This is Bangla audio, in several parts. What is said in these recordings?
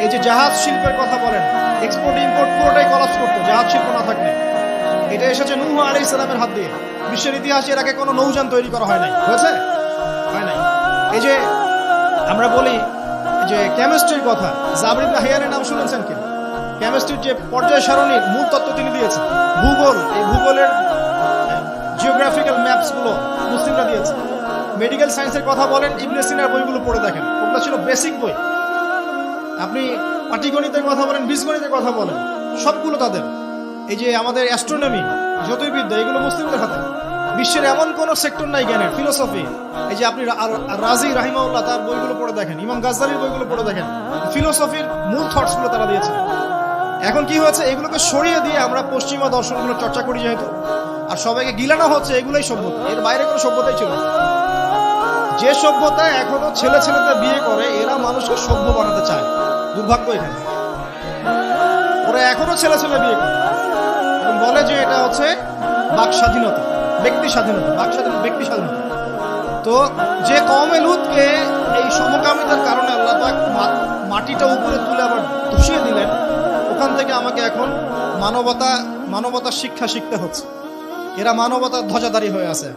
এই যে জাহাজ শিল্পের কথা বলেন এক্সপোর্ট ইম্পোর্ট পুরোটাই কলাপস করতো, জাহাজ শিল্প না থাকলে। এটা এসেছে নূহ আলী ইসলামের হাত দিয়ে। বিশ্বের ইতিহাসে এর আগে কোনো নৌযান তৈরি করা হয় নাই। হয়েছে? হয় নাই। এই যে আমরা বলি যে কেমিস্ট্রির কথা জাবরিন হাইয়ারের নাম শুনেছেন কি? কেমিস্ট্রির যে পর্যায় সারণীর মূল তত্ত্ব তিনি দিয়েছেন। ভূগোল, এই ভূগোলের জিওগ্রাফিক্যাল ম্যাপসগুলো মুসলিমরা দিয়েছে। মেডিকেল সায়েন্সের কথা বলেন, ইবনে সিনার বইগুলো পড়ে দেখেন। ওগুলো ছিল বেসিক বই। আপনি পাটিগণিতের কথা বলেন, বীজগণিতের কথা বলেন, সবগুলো তাদের। এই যে আমাদের অ্যাস্ট্রোনমি জ্যোতির্বিদ্যা, এগুলো মুসলিমদের হাতে। বিশ্বের এমন কোন সেক্টর নাই জ্ঞানের ফিলোসফি এই যে আপনি রাজি রাহিমাউল্লাহ তার বইগুলো পড়ে দেখেন, ইমাম গাজ্জালির বইগুলো পড়ে দেখেন ফিলোসফির মূল থটসগুলো তারা দিয়েছে এখন কি হয়েছে? এগুলোকে সরিয়ে দিয়ে আমরা পশ্চিমা দর্শনগুলো চর্চা করি যেহেতু। আর সবাইকে গিলানো হচ্ছে, এগুলোই সভ্যতা। এর বাইরে কোনো সভ্যতাই ছিল যে সভ্যতা এখনও ছেলে ছেলেতে বিয়ে করে, এরা মানুষকে সভ্য বানাতে চায়। দুর্ভাগ্য এখানে। ওরা এখনও ছেলে ছেলে বিয়ে করে। বলে যে এটা হচ্ছে বাক স্বাধীনতা, ব্যক্তি স্বাধীনতা, বাক স্বাধীনতা, ব্যক্তি স্বাধীনতা। তো যে কমে লুতকে এই সমকামিতার কারণে আল্লাহ পাক মাটিটা উপরে তুলে আবার ধুষিয়ে দিলেন, ওখান থেকে আমাকে এখন মানবতা মানবতার শিক্ষা শিখতে হচ্ছে। এরা মানবতার ধ্বজাধারী হয়ে আছে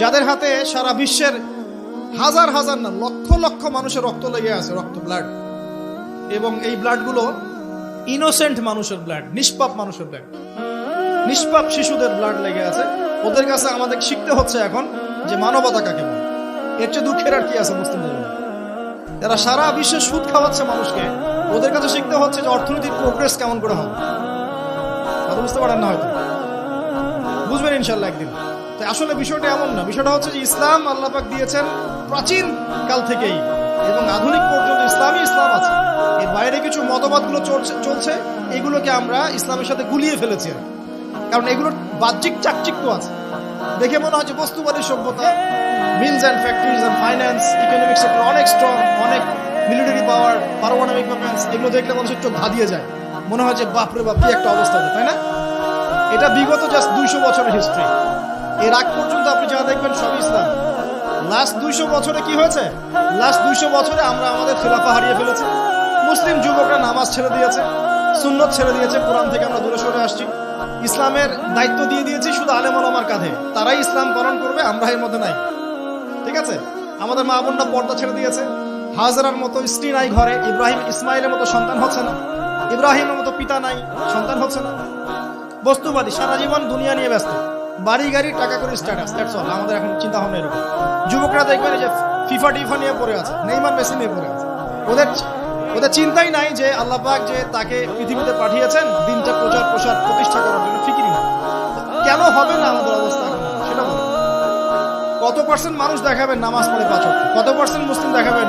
যাদের হাতে সারা বিশ্বের হাজার হাজার না, লক্ষ লক্ষ মানুষের রক্ত লেগে আছে, রক্ত ব্লাড এবং এই ব্লাডগুলো ইনোসেন্ট মানুষের ব্লাড নিষ্পাপ মানুষের ব্লাড নিষ্পাপ শিশুদের ব্লাড লেগে আছে। ওদের কাছে আমাদের শিখতে হচ্ছে এখন যে মানবতা কাকে বলে। এর চেয়ে দুঃখের আর কি আছে মুসলিমদের? যারা সারা বিশ্বে সুদ খাওয়াচ্ছে মানুষকে। ওদের কাছে শিখতে হচ্ছে যে অর্থনৈতিক প্রোগ্রেস কেমন করে হবে। কথা বুঝতে পারেন না হয়তো। বুঝবেন ইনশাল্লাহ একদিন। তাই আসলে বিষয়টা এমন না। বিষয়টা হচ্ছে যে ইসলাম আল্লাহ পাক দিয়েছেন প্রাচীন কাল থেকেই। এবং আধুনিক পর্যন্ত ইসলামই ইসলাম আছে। এর বাইরে কিছু মতবাদগুলো চলছে এগুলোকে আমরা ইসলামের সাথে গুলিয়ে ফেলেছি। কারণ এগুলোর বাহ্যিক চাকচিক্য আছে। দেখে মনে হয় যে বস্তুবাদী সভ্যতা, mills and factories and finance economic sector অনেক স্ট্রং অনেক মিলিটারি পাওয়ার পারমাণবিক ওয়েপন্স এগুলো দেখলে মানুষের চোখ ধাঁধিয়ে যায়। মনে হয় যে, বাপরে বাপ, কি একটা অবস্থা তাই না? এটা বিগত জাস্ট দুইশো বছরের হিস্ট্রি এর আগ পর্যন্ত আপনি যা দেখবেন সব ইসলাম। লাস্ট দুইশো বছরে কি হয়েছে? লাস্ট দুইশো বছরে আমরা আমাদের খেলাফা হারিয়ে ফেলেছি। মুসলিম যুবকরা নামাজ ছেড়ে দিয়েছে, সুন্নত ছেড়ে দিয়েছে, কোরআন থেকে আমরা দূরে সরে আসছি। ইসলামের দায়িত্ব দিয়ে দিয়েছি শুধু আলেম আমার কাঁধে। তারাই ইসলাম পালন করবে, আমরা এর মধ্যে নাই। ঠিক আছে? আমাদের মা বোনরা পর্দা ছেড়ে দিয়েছে। হাজারার মতো স্ত্রী নাই ঘরে, ইব্রাহিম ইসমাইলের মতো সন্তান হচ্ছে না। ইব্রাহিমের মতো পিতা নাই, সন্তান হচ্ছে না। বস্তুবাদী, সারা জীবন দুনিয়া নিয়ে ব্যস্ত। বাড়ি, গাড়ি, টাকা করে স্ট্যাটাস দ্যাটস অল আমাদের এখন চিন্তা ভাবনা এরকম। যুবকরা দেখবেন যে ফিফা টিফা নিয়ে পড়ে আছে, নেইমার, মেসি নিয়ে পড়ে আছে। ওদের ওদের চিন্তাই নাই যে আল্লাহ পাক যে তাকে পৃথিবীতে পাঠিয়েছেন, দিনটা প্রচার, প্রসার, প্রতিষ্ঠা করার জন্য ফিকিরি না কেন হবে না আমাদের অবস্থা সেটা বলুন কত পার্সেন্ট মানুষ দেখাবেন নামাজ পড়ে পাঁচ ওয়াক্ত? কত পার্সেন্ট মুসলিম দেখাবেন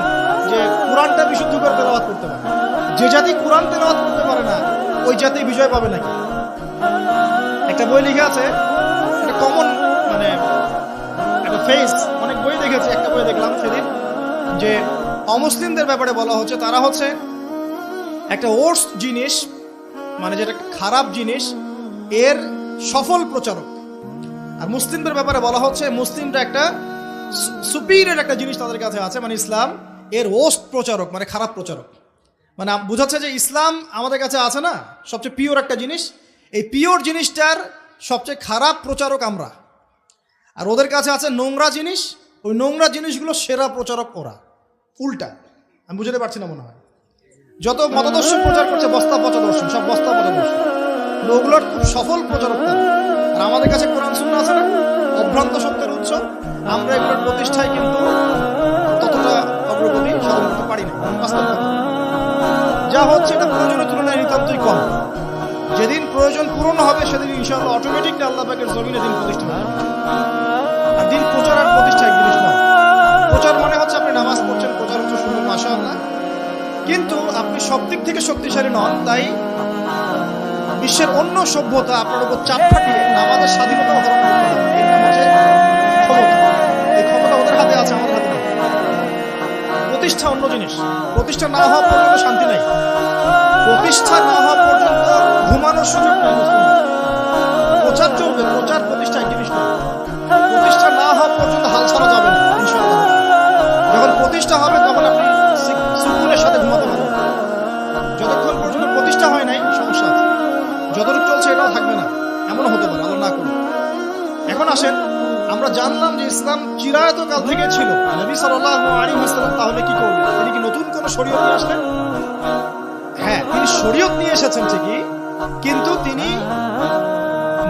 যে কোরআনটা বিশুদ্ধ করে তেলাওয়াত করতে পারে? যে জাতি কোরআন তেলাওয়াত করতে পারে না, ওই জাতি বিজয় পাবে নাকি? একটা বই লিখে আছে একটা কমন মানে একটা ফেস অনেক বই দেখেছি, একটা বই দেখলাম সেদিন, যে অমুসলিমদের ব্যাপারে বলা হচ্ছে, তারা হচ্ছে একটা ওর্স জিনিস মানে যেটা খারাপ জিনিস, এর সফল প্রচারক। আর মুসলিমদের ব্যাপারে বলা হচ্ছে, মুসলিমরা একটা সুপিরিয়র একটা জিনিস তাদের কাছে আছে মানে ইসলাম, এর ওস্ট প্রচারক মানে খারাপ প্রচারক। মানে বোঝাচ্ছে যে ইসলাম আমাদের কাছে আছে না, সবচেয়ে পিওর একটা জিনিস, এই পিওর জিনিসটার সবচেয়ে খারাপ প্রচারক আমরা। আর ওদের কাছে আছে নোংরা জিনিস, ওই নোংরা জিনিসগুলো সেরা প্রচারক ওরা। উল্টা। আমি বুঝতে পারছি না মনে হয়। যত মতদর্শন প্রচার করছে, বস্তা পচা দর্শন, সব বস্তা পচা দর্শন। ওগুলোর খুব সফল প্রচারক আর আমাদের কাছে কোরআন শূন্য আছে না? অভ্রান্ত সত্যের উৎস। আমরা এগুলোর প্রতিষ্ঠায় কিন্তু ততটা অগ্রগতি সাধন করতে পারি না। যা হচ্ছে এটা প্রয়োজনের তুলনায় নিতান্তই কম। প্রয়োজন পূরণ হবে সেদিন ইনশাআল্লাহ অটোমেটিকলি আল্লাহ পাকের জমিনে দিন প্রতিষ্ঠা হবে। আর দিন প্রচার আর প্রতিষ্ঠা এক জিনিস নয়। প্রচার মানে হচ্ছে আপনি নামাজ পড়ছেন, প্রচার হচ্ছে শুধু মাসা আল্লাহ কিন্তু আপনি সব দিক থেকে শক্তিশালী নন, তাই বিশ্বের অন্য সভ্যতা আপনার উপর চাপ থাকলে নামাজের স্বাধীনতা হরণ করতে হবে। এই ক্ষমতা আছে প্রতিষ্ঠা অন্য জিনিস। প্রতিষ্ঠা না হওয়া পর্যন্ত শান্তি নাই। প্রতিষ্ঠা না হওয়া পর্যন্ত ঘুমানোর সুযোগ প্রচার চলবে প্রচার প্রতিষ্ঠা এক জিনিস প্রতিষ্ঠা না হওয়া পর্যন্ত হাল ছাড়া যাবে যখন প্রতিষ্ঠা হবে, তখন আপনি সি- সুকুনের সাথে ঘুমাতে পারবেন। যতক্ষণ পর্যন্ত প্রতিষ্ঠা হয় নাই, সমস্যা যতটুকু চলছে, এটাও থাকবে না। এমনও হতে পারে, আল্লাহ না করুন এখন আসেন, আমরা জানলাম যে ইসলাম চিরায়ত কাল থেকে ছিল। নবী সাল্লাল্লাহু আলাইহি ওয়াসাল্লাম তাহলে কি করবেন তিনি কি নতুন কোন শরীয়ত আসলেন? শরীয়ত নিয়ে এসেছেন ঠিকই, কিন্তু তিনি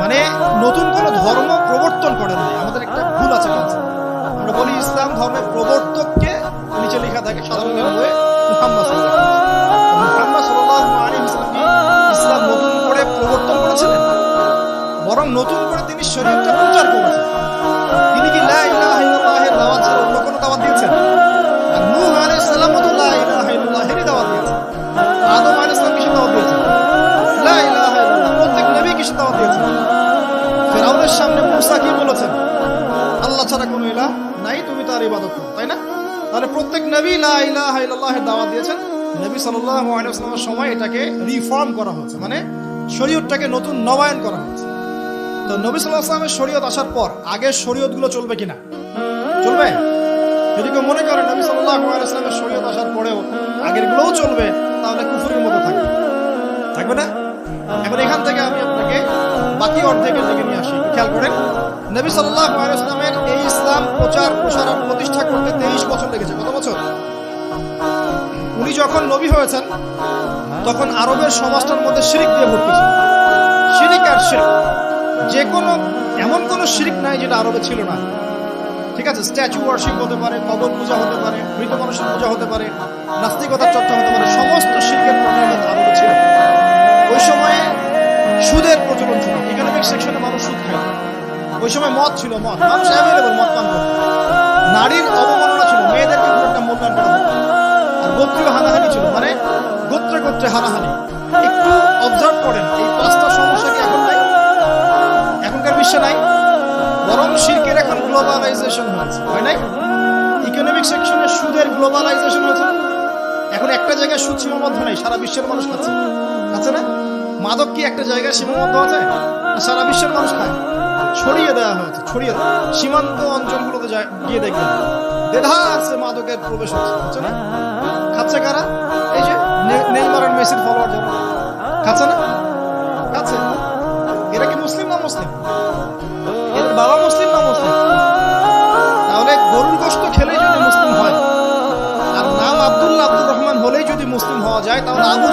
মানে নতুন কোন ধর্ম প্রবর্তন করেন নাই আমাদের একটা ভুল আছে। আমরা বলি ইসলাম ধর্মের প্রবর্তককে নিচে লেখা থাকে, সাধারণ বইয়ে তার ইবাদত করো, তাই না? তাহলে প্রত্যেক নবী লা ইলাহা ইল্লাল্লাহের দাওয়াত দিয়েছেন। নবী ওয়াসাল্লামের সময় এটাকে রিফর্ম করা হয়েছে মানে শরীয়তটাকে নতুন নবায়ন করা হয়েছে। তো নবী সাল্লাহ আসলামের শরীয়ত আসার পর আগের শরীয়তগুলো চলবে কিনা? চলবে? যদি কেউ মনে করে নবী সাল্লাহ আসলামের শরীয়ত আসার পরেও আগের গুলোও চলবে, তাহলে কুফুরের মতো থাকবে। থাকবে না? এখন এখান থেকে আমি আপনাকে বাকি অর্ধেকের দিকে নিয়ে আসি, খেয়াল করেন। নবী সাল্লাহ আসলামের এই ইসলাম প্রচার প্রসার আর প্রতিষ্ঠা করতে তেইশ বছর লেগেছে। কত বছর? উনি যখন নবী হয়েছেন, তখন আরবের সমাজটার মধ্যে শিরিক দিয়ে ভর্তি ছিল। শিরিক আর শিরিক। যে কোনো, এমন কোনো শিরিক নাই যেটা আরবে ছিল না। ঠিক আছে? স্ট্যাচু ওয়ার্শিপ হতে পারে কবর পূজা হতে পারে, মৃত মানুষের পূজা হতে পারে, নাস্তিকতার চর্চা হতে পারে, সমস্ত শিরকের ওই সময় মদ ছিল, মদ। মানুষ অ্যাভেলেবল মদ পান করত। নারীর অবমাননা ছিল, মেয়েদেরকে খুব একটা মূল্যায়ন করা হতো আর গোত্রীয় হানাহানি ছিল মানে গোত্রে গোত্রে হানাহানি। একটু অবজার্ভ করেন, এই পাঁচটা সমস্যা কি এখন নাই? এখনকার বিশ্বে নাই? বরং শিল্পের এখন গ্লোবালাইজেশন হয়েছে, হয় নাই? ইকোনমিক সেকশনে সুদের গ্লোবালাইজেশন হয়েছে। এখন একটা জায়গায় সুদ সীমাবদ্ধ নেই, সারা বিশ্বের মানুষ খাচ্ছে। খাচ্ছে না? মাদক কি একটা জায়গায় সীমাবদ্ধ আছে? সারা বিশ্বের মানুষ খায়? ছড়িয়ে দেওয়া হয়েছে, ছড়িয়ে। সীমান্ত অঞ্চলগুলোতে গিয়ে দেখবেন। মাদকের প্রবেশ হচ্ছে না? খাচ্ছে কারা? এই যে নেইমার মেসির ফলোয়ার যারা। খাচ্ছে না? খাচ্ছে। এরা কি মুসলিম না মুসলিম? এদের বাবা মুসলিম না মুসলিম? তাহলে গরুর গোস্ত খেলেই যদি মুসলিম হয়, আর নাম আব্দুল্লাহ আব্দুর রহমান হলেই যদি মুসলিম হওয়া যায়, তাহলে আবু